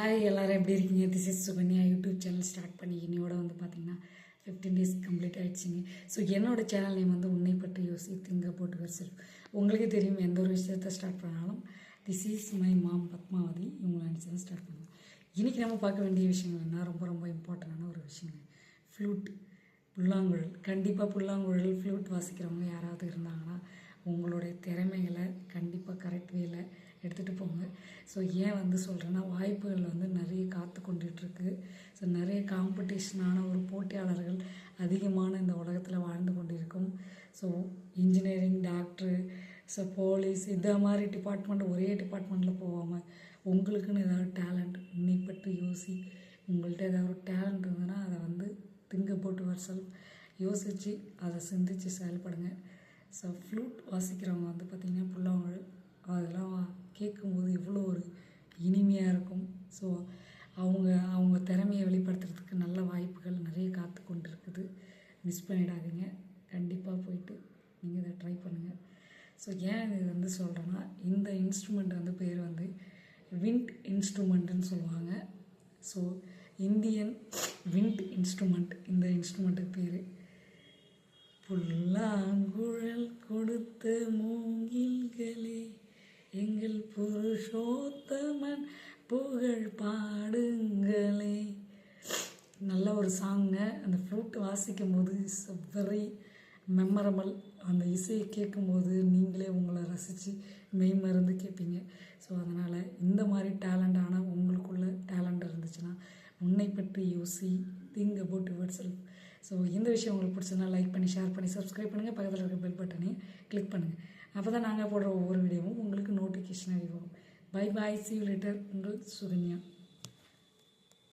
Hi எல்லோரும் எப்படி இருக்கீங்க? This is Sukanya YouTube channel start பண்ணி இன்னையோட வந்து பார்த்தீங்கன்னா ஃபிஃப்டீன் டேஸ் கம்ப்ளீட் ஆகிடுச்சிங்க ஸோ என்னோட சேனல் நேம் வந்து உன்னை பற்றி யோசி திங்க போட்டு வரிசல் உங்களுக்கே தெரியும் எந்த ஒரு விஷயத்த ஸ்டார்ட் பண்ணாலும் this is my mom Padmavathi. இவங்களை நினச்சி ஸ்டார்ட் பண்ணுவோம் இன்றைக்கி நம்ம பார்க்க வேண்டிய விஷயங்கள் என்ன ரொம்ப ரொம்ப இம்பார்ட்டண்டான ஒரு விஷயங்க. ஃப்ளூட் புல்லாங்குழல். கண்டிப்பாக புல்லாங்குழல் ஃப்ளூட் வாசிக்கிறவங்க யாராவது இருந்தாங்கன்னா உங்களுடைய திறமைகளை கண்டிப்பாக கரெக்ட் வேலை எடுத்துகிட்டு ஸோ ஏன் வந்து சொல்கிறேன்னா வாய்ப்புகள் வந்து நிறைய காத்து கொண்டுட்ருக்கு. ஸோ நிறைய காம்படிஷனான ஒரு போட்டியாளர்கள் அதிகமான இந்த உலகத்தில் வாழ்ந்து கொண்டிருக்கும். So engineering doctor so police இந்த மாதிரி டிபார்ட்மெண்ட் ஒரே டிபார்ட்மெண்ட்டில் போகாமல் உங்களுக்குன்னு ஏதாவது டேலண்ட் உன்னை பற்றி யோசி உங்கள்கிட்ட ஏதாவது ஒரு டேலண்ட் இருந்ததுன்னா அதை வந்து திங்க போட்டு வர்சல் யோசித்து அதை சிந்தித்து செயல்படுங்க. ஸோ ஃப்ளூட் வாசிக்கிறவங்க வந்து பார்த்திங்கன்னா புல்லாங்குழல் அதெல்லாம் கேட்கும்போது இவ்வளோ ஒரு இனிமையாக இருக்கும். ஸோ அவங்க அவங்க திறமையை வெளிப்படுத்துறதுக்கு நல்ல வாய்ப்புகள் நிறைய காத்து கொண்டு இருக்குது மிஸ் பண்ணிடாதீங்க. கண்டிப்பாக போயிட்டு நீங்கள் இதை ட்ரை பண்ணுங்கள் ஸோ ஏன் இது வந்து சொல்கிறேன்னா இந்த இன்ஸ்ட்ருமெண்ட் வந்து பேர் வந்து விண்ட் இன்ஸ்ட்ருமெண்ட்டுன்னு சொல்லுவாங்க. ஸோ இந்தியன் விண்ட் இன்ஸ்ட்ருமெண்ட் இந்த இன்ஸ்ட்ருமெண்ட்டுக்கு பேர். புல்லாங்குழல் கொடுத்த மூ புகழ் பாடுங்களே. நல்ல ஒரு சாங்க அந்த ஃப்ளூட் வாசிக்கும் போது இட்ஸ் வெரி மெமரபிள் அந்த இசையை கேட்கும்போது நீங்களே உங்களை ரசித்து மெய்மறந்து கேட்பீங்க. ஸோ அதனால் இந்த மாதிரி டேலண்டான உங்களுக்குள்ள டேலண்ட் இருந்துச்சுன்னா உன்னை பற்றி யோசி think about yourself so இந்த விஷயம் உங்களுக்கு பிடிச்சதுனா லைக் பண்ணி ஷேர் பண்ணி சப்ஸ்கிரைப் பண்ணுங்கள் பக்கத்தில் இருக்க பெல் பட்டனையும் கிளிக் பண்ணுங்கள் அப்போ தான் நாங்கள் போடுற ஒவ்வொரு வீடியோவும் உங்களுக்கு நோட்டிஃபிகேஷன் வரும். Bye bye see you later Sukanya.